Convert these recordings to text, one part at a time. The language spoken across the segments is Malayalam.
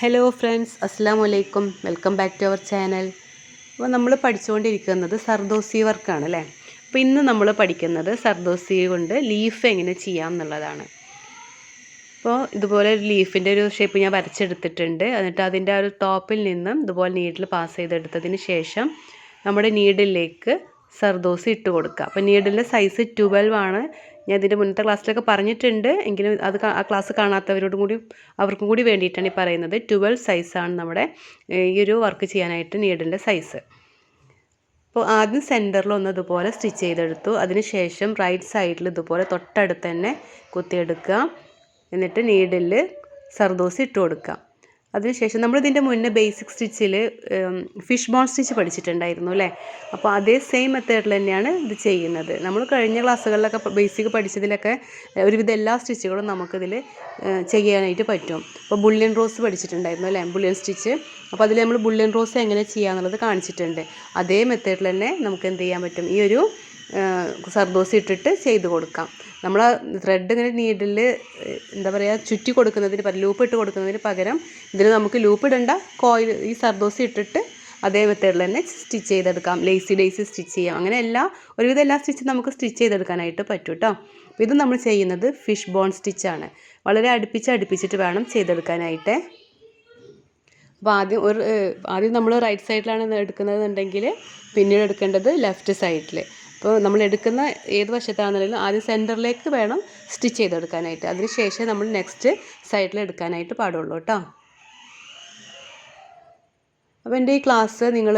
ഹലോ ഫ്രണ്ട്സ് അസ്സാം വലൈക്കും welcome back to our channel അപ്പോൾ നമ്മൾ പഠിച്ചുകൊണ്ടിരിക്കുന്നത് സർദോസി വർക്കാണ് അല്ലേ? അപ്പോൾ ഇന്ന് നമ്മൾ പഠിക്കുന്നത് സർദോസി കൊണ്ട് ലീഫ് എങ്ങനെ ചെയ്യാം എന്നുള്ളതാണ്. അപ്പോൾ ഇതുപോലെ ഒരു ലീഫിന്റെ ഒരു ഷേപ്പ് ഞാൻ വരച്ചെടുത്തിട്ടുണ്ട്. എന്നിട്ട് അതിന്റെ ആ ഒരു ടോപ്പിൽ നിന്നും ഇതുപോലെ നീഡിൽ പാസ് ചെയ്തെടുത്തതിന് ശേഷം നമ്മുടെ നീഡിലേക്ക് സർദോസി ഇട്ട് കൊടുക്കുക. അപ്പോൾ നീഡിന്റെ സൈസ് ട്വൽവ് ആണ്. ഞാൻ ഇതിന്റെ മുന്നത്തെ ക്ലാസ്സിലൊക്കെ പറഞ്ഞിട്ടുണ്ട്. എങ്കിലും അത് ആ ക്ലാസ് കാണാത്തവരോടും കൂടി അവർക്കും കൂടി വേണ്ടിയിട്ടാണ് ഈ പറയുന്നത്. ട്വൽവ് സൈസാണ് നമ്മുടെ ഈ ഒരു വർക്ക് ചെയ്യാനായിട്ട് നീഡിന്റെ സൈസ് അപ്പോൾ ആദ്യം സെന്ററിൽ ഒന്ന് ഇതുപോലെ സ്റ്റിച്ച് ചെയ്തെടുത്തു. അതിനുശേഷം റൈറ്റ് സൈഡിൽ ഇതുപോലെ തൊട്ടടുത്ത് തന്നെ കുത്തിയെടുക്കുക. എന്നിട്ട് നീഡിൽ സർദോസ് ഇട്ട് കൊടുക്കുക. അതിനുശേഷം നമ്മൾ ഇതിന്റെ മുന്നേ ബേസിക് സ്റ്റിച്ചിൽ ഫിഷ് ബോൺ സ്റ്റിച്ച് പഠിച്ചിട്ടുണ്ടായിരുന്നു അല്ലേ? അപ്പോൾ അതേ സെയിം മെത്തേഡിൽ തന്നെയാണ് ഇത് ചെയ്യുന്നത്. നമ്മൾ കഴിഞ്ഞ ക്ലാസ്സുകളിലൊക്കെ ബേസിക് പഠിച്ചതിലൊക്കെ ഒരുവിധം എല്ലാ സ്റ്റിച്ചുകളും നമുക്കിതിൽ ചെയ്യാനായിട്ട് പറ്റും. അപ്പോൾ ബുള്ളിയൻ റോസ് പഠിച്ചിട്ടുണ്ടായിരുന്നു അല്ലേ? ബുള്ളിയൻ സ്റ്റിച്ച് അപ്പോൾ അതിൽ നമ്മൾ ബുള്ളിയൻ റോസ് എങ്ങനെ ചെയ്യുക എന്നുള്ളത് കാണിച്ചിട്ടുണ്ട്. അതേ മെത്തേഡിൽ തന്നെ നമുക്ക് എന്ത് ചെയ്യാൻ പറ്റും? ഈ ഒരു സർദോസ് ഇട്ടിട്ട് ചെയ്ത് കൊടുക്കാം. നമ്മൾ ത്രെഡ് ഇങ്ങനെ നീഡിൽ എന്താ പറയുക ചുറ്റി കൊടുക്കുന്നതിന് പകരം ലൂപ്പ് ഇട്ട് കൊടുക്കുന്നതിന് പകരം ഇതിന് നമുക്ക് ലൂപ്പ് ഇടണ്ട കോയിൽ ഈ സർദോസി ഇട്ടിട്ട് അതേ മെത്തേഡിൽ തന്നെ സ്റ്റിച്ച് ചെയ്തെടുക്കാം. ലേസി ഡേസി സ്റ്റിച്ച് ചെയ്യാം. അങ്ങനെ എല്ലാ ഒരുവിധം എല്ലാ സ്റ്റിച്ചും നമുക്ക് സ്റ്റിച്ച് ചെയ്തെടുക്കാനായിട്ട് പറ്റും കേട്ടോ ഇത് നമ്മൾ ചെയ്യുന്നത് ഫിഷ് ബോൺ സ്റ്റിച്ചാണ് വളരെ അടുപ്പിച്ച് അടുപ്പിച്ചിട്ട് വേണം ചെയ്തെടുക്കാനായിട്ട്. അപ്പോൾ ആദ്യം ഒരു ആദ്യം നമ്മൾ റൈറ്റ് സൈഡിലാണ് എടുക്കുന്നതെന്നുണ്ടെങ്കിൽ പിന്നീട് എടുക്കേണ്ടത് ലെഫ്റ്റ് സൈഡിൽ അപ്പോൾ നമ്മൾ എടുക്കുന്ന ഏത് വശത്താണെന്നുണ്ടെങ്കിലും ആദ്യം സെന്ററിലേക്ക് വേണം സ്റ്റിച്ച് ചെയ്തെടുക്കാനായിട്ട്. അതിന് ശേഷം നമ്മൾ നെക്സ്റ്റ് സൈഡിൽ എടുക്കാനായിട്ട് പാടുള്ളൂ കേട്ടോ. അപ്പോൾ എന്റെ ഈ ക്ലാസ് നിങ്ങൾ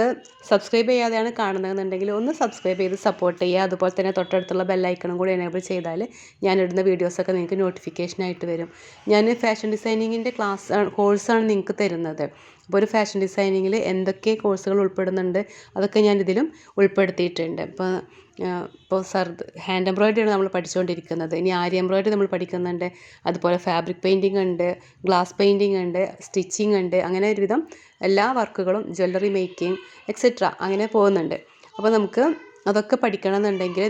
സബ്സ്ക്രൈബ് ചെയ്യാതെയാണ് കാണുന്നതെന്നുണ്ടെങ്കിൽ ഒന്ന് സബ്സ്ക്രൈബ് ചെയ്ത് സപ്പോർട്ട് ചെയ്യുക. അതുപോലെ തന്നെ തൊട്ടടുത്തുള്ള ബെല്ലൈക്കണും കൂടി എനേബിൾ ചെയ്താൽ ഞാൻ ഞാനിടുന്ന വീഡിയോസൊക്കെ നിങ്ങൾക്ക് നോട്ടിഫിക്കേഷനായിട്ട് വരും. ഞാൻ ഫാഷൻ ഡിസൈനിങ്ങിന്റെ ക്ലാസ് കോഴ്സാണ് നിങ്ങൾക്ക് തരുന്നത്. അപ്പോൾ ഒരു ഫാഷൻ ഡിസൈനിങ്ങിൽ എന്തൊക്കെ കോഴ്സുകൾ ഉൾപ്പെടുന്നുണ്ട് അതൊക്കെ ഞാൻ ഇതിലും ഉൾപ്പെടുത്തിയിട്ടുണ്ട്. ഇപ്പോൾ ഇപ്പോൾ സർ ഹാൻഡ് എംബ്രോയിഡറിയാണ് നമ്മൾ പഠിച്ചുകൊണ്ടിരിക്കുന്നത് ഇനി ആരി എംബ്രോയിഡറി നമ്മൾ പഠിക്കുന്നുണ്ട്. അതുപോലെ ഫാബ്രിക് പെയിന്റിംഗ് ഉണ്ട് ഗ്ലാസ് പെയിന്റിംഗ് ഉണ്ട് സ്റ്റിച്ചിങ് ഉണ്ട്. അങ്ങനെ ഒരുവിധം എല്ലാ വർക്കുകളും ജ്വല്ലറി മേക്കിംഗ് എക്സെട്ര അങ്ങനെ പോകുന്നുണ്ട്. അപ്പോൾ നമുക്ക് അതൊക്കെ പഠിക്കണം എന്നുണ്ടെങ്കിൽ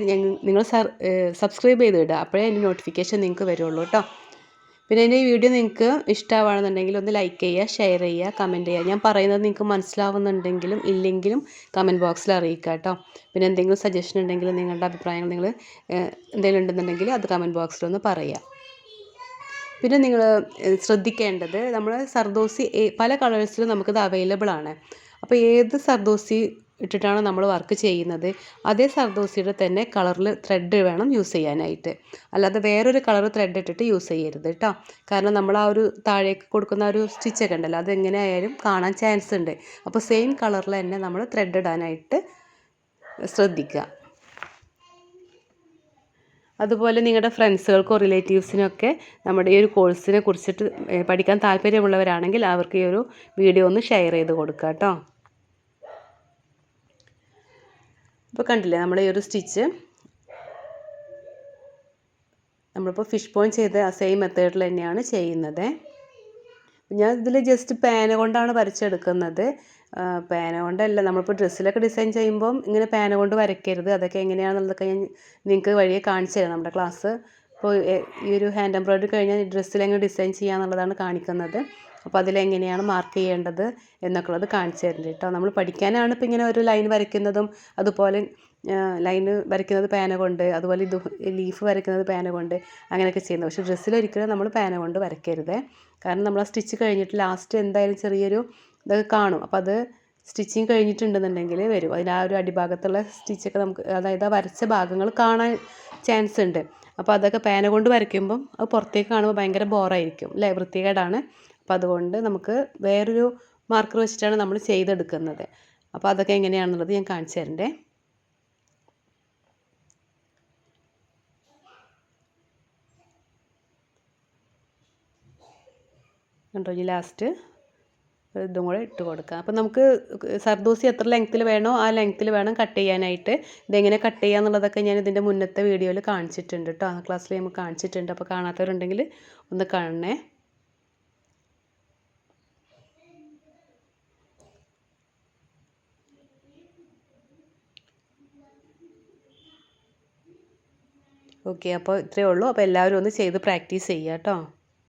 നിങ്ങൾ സബ്സ്ക്രൈബ് ചെയ്ത് ഇടുക. അപ്പോഴേ അതിന്റെ നോട്ടിഫിക്കേഷൻ നിങ്ങൾക്ക് വരുള്ളൂ കേട്ടോ പിന്നെ എന്റെ ഈ വീഡിയോ നിങ്ങൾക്ക് ഇഷ്ടമാണെന്നുണ്ടെങ്കിൽ ഒന്ന് ലൈക്ക് ചെയ്യുക ഷെയർ ചെയ്യുക കമന്റ് ചെയ്യുക. ഞാൻ പറയുന്നത് നിങ്ങൾക്ക് മനസ്സിലാവുന്നുണ്ടെങ്കിലും ഇല്ലെങ്കിലും കമന്റ് ബോക്സിൽ അറിയിക്കുക കേട്ടോ. പിന്നെ എന്തെങ്കിലും സജഷൻ ഉണ്ടെങ്കിൽ നിങ്ങളുടെ അഭിപ്രായങ്ങൾ നിങ്ങൾ എന്തെങ്കിലും ഉണ്ടെന്നുണ്ടെങ്കിൽ അത് കമന്റ് ബോക്സിലൊന്ന് പറയുക. പിന്നെ നിങ്ങൾ ശ്രദ്ധിക്കേണ്ടത് നമ്മൾ സർദോസി പല കളേഴ്സിലും നമുക്കിത് അവൈലബിൾ ആണ്. അപ്പോൾ ഏത് സർദോസി ഇട്ടിട്ടാണ് നമ്മൾ വർക്ക് ചെയ്യുന്നത്. അതേ സർദോസിയുടെ തന്നെ കളറിൽ ത്രെഡ് വേണം യൂസ് ചെയ്യാനായിട്ട്. അല്ലാതെ വേറൊരു കളർ ത്രെഡ് ഇട്ടിട്ട് യൂസ് ചെയ്യരുത് കേട്ടോ കാരണം നമ്മൾ ആ ഒരു താഴേക്ക് കൊടുക്കുന്ന ഒരു സ്റ്റിച്ചൊക്കെ ഉണ്ടല്ലോ അതെങ്ങനെ ആയാലും കാണാൻ ചാൻസ് ഉണ്ട്. അപ്പോൾ സെയിം കളറിൽ തന്നെ നമ്മൾ ത്രെഡ് ഇടാനായിട്ട് ശ്രദ്ധിക്കുക അതുപോലെ നിങ്ങളുടെ ഫ്രണ്ട്സുകൾക്കോ റിലേറ്റീവ്സിനൊക്കെ നമ്മുടെ ഈ ഒരു കോഴ്സിനെ കുറിച്ചിട്ട് പഠിക്കാൻ താല്പര്യമുള്ളവരാണെങ്കിൽ അവർക്ക് ഈ ഒരു വീഡിയോ ഒന്ന് ഷെയർ ചെയ്ത് കൊടുക്കുക കേട്ടോ ഇപ്പോൾ കണ്ടില്ലേ നമ്മൾ ഈ ഒരു സ്റ്റിച്ച് നമ്മളിപ്പോൾ ഫിഷ് പോയിന്റ് ചെയ്ത ആ സെയിം മെത്തേഡിൽ തന്നെയാണ് ചെയ്യുന്നത്. ഞാൻ ഇതിൽ ജസ്റ്റ് പേന കൊണ്ടാണ് വരച്ചെടുക്കുന്നത്. പേന കൊണ്ടല്ല നമ്മളിപ്പോൾ ഡ്രസ്സിലൊക്കെ ഡിസൈൻ ചെയ്യുമ്പം ഇങ്ങനെ പേന കൊണ്ട് വരയ്ക്കരുത്. അതൊക്കെ എങ്ങനെയാണെന്നുള്ളതൊക്കെ ഞാൻ നിങ്ങൾക്ക് വഴിയെ കാണിച്ചു തരാം നമ്മുടെ ക്ലാസ് ഇപ്പോൾ ഈ ഒരു ഹാൻഡ് എംബ്രോയിഡറി കഴിഞ്ഞാൽ ഡ്രസ്സിൽ എങ്ങനെ ഡിസൈൻ ചെയ്യാന്നുള്ളതാണ് കാണിക്കുന്നത്. അപ്പോൾ അതിലെങ്ങനെയാണ് മാർക്ക് ചെയ്യേണ്ടത് എന്നൊക്കെ ഉള്ളത് കാണിച്ചു തരുന്നുണ്ട് കേട്ടോ. നമ്മൾ പഠിക്കാനാണ് ഇപ്പോൾ ഇങ്ങനെ ഒരു ലൈൻ വരയ്ക്കുന്നതും അതുപോലെ ലൈൻ വരയ്ക്കുന്നത് പേന കൊണ്ട് അതുപോലെ ഇത് ലീഫ് വരയ്ക്കുന്നത് പേന കൊണ്ട് അങ്ങനെയൊക്കെ ചെയ്യുന്നത്. പക്ഷേ ഡ്രസ്സിൽ ഒരിക്കലും നമ്മൾ പേന കൊണ്ട് വരയ്ക്കരുത്. കാരണം നമ്മൾ ആ സ്റ്റിച്ച് കഴിഞ്ഞിട്ട് ലാസ്റ്റ് എന്തായാലും ചെറിയൊരു ഇതൊക്കെ കാണും. അപ്പോൾ അത് സ്റ്റിച്ചിങ് കഴിഞ്ഞിട്ടുണ്ടെന്നുണ്ടെങ്കിൽ വരും. അതിൽ ആ ഒരു അടിഭാഗത്തുള്ള സ്റ്റിച്ചൊക്കെ നമുക്ക് അതായത് ആ വരച്ച ഭാഗങ്ങൾ കാണാൻ ചാൻസ് ഉണ്ട്. അപ്പോൾ അതൊക്കെ പേന കൊണ്ട് വരയ്ക്കുമ്പം അത് പുറത്തേക്ക് കാണുമ്പോൾ ഭയങ്കര ബോറായിരിക്കും അല്ലേ? വൃത്തികേടാണ്. അപ്പോൾ അതുകൊണ്ട് നമുക്ക് വേറൊരു മാർക്കർ വെച്ചിട്ടാണ് നമ്മൾ ചെയ്തെടുക്കുന്നത്. അപ്പോൾ അതൊക്കെ എങ്ങനെയാണെന്നുള്ളത് ഞാൻ കാണിച്ചു തരണ്ടേ. കണ്ടോ? ഇനി ലാസ്റ്റ് ഇതും കൂടെ ഇട്ട് കൊടുക്കുക അപ്പോൾ നമുക്ക് സർദൂസി എത്ര ലെങ്ത്തിൽ വേണോ ആ ലെങ്ത്തിൽ വേണം കട്ട് ചെയ്യാനായിട്ട്. ഇതെങ്ങനെ കട്ട് ചെയ്യുക എന്നുള്ളതൊക്കെ ഞാൻ ഇതിന്റെ മുന്നത്തെ വീഡിയോയിൽ കാണിച്ചിട്ടുണ്ട് കേട്ടോ ആ ക്ലാസ്സിൽ നമുക്ക് കാണിച്ചിട്ടുണ്ട്. അപ്പോൾ കാണാത്തവരുണ്ടെങ്കിൽ ഒന്ന് കാണണേ. ഓക്കെ അപ്പോൾ ഇത്രയേ ഉള്ളൂ. അപ്പോൾ എല്ലാവരും ഒന്ന് ചെയ്ത് പ്രാക്ടീസ് ചെയ്യുക കേട്ടോ